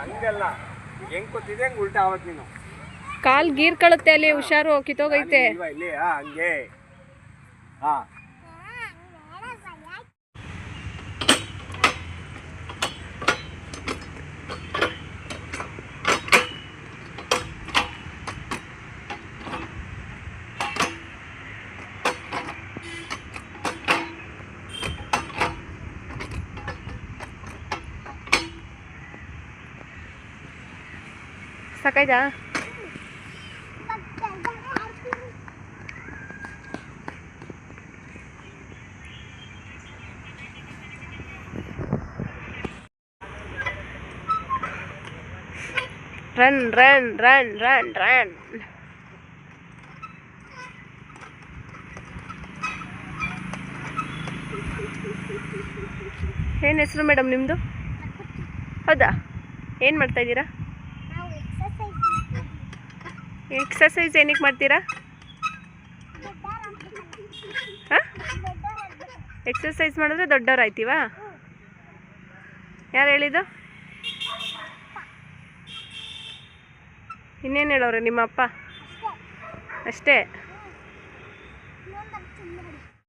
ಹಂಗಲ್ಲ. ಹೆಂಗೆ ಕೂತಿದೆ ಹಂಗ ಉಲ್ಟಾ ಆವತ್ ನೀನು? ಕಾಲ್ ಗೀರ್ ಕಳುತ್ತೆ ಅಲ್ಲಿ ಹುಷಾರು ಕಿತ್ತೋಗೈತೆ. ಆ ಹಂಗೆ. ಹಾ. ಸಾಕಾಯ್ತಾ? Run run run run run. ಏನು ಹೆಸರು ಮೇಡಮ್ ನಿಮ್ಮದು ಹೌದಾ? ಏನು ಮಾಡ್ತಾ ಇದ್ದೀರಾ? ಎಕ್ಸಸೈಸ್ ಏನಕ್ಕೆ ಮಾಡ್ತೀರಾ? ಹಾಂ? ಎಕ್ಸಸೈಸ್ ಮಾಡಿದ್ರೆ ದೊಡ್ಡವ್ರು ಆಯ್ತೀವಾ ಯಾರು ಹೇಳಿದ್ದು? ಇನ್ನೇನು ಹೇಳೋರು ನಿಮ್ಮ ಅಪ್ಪ? ಅಷ್ಟೇ.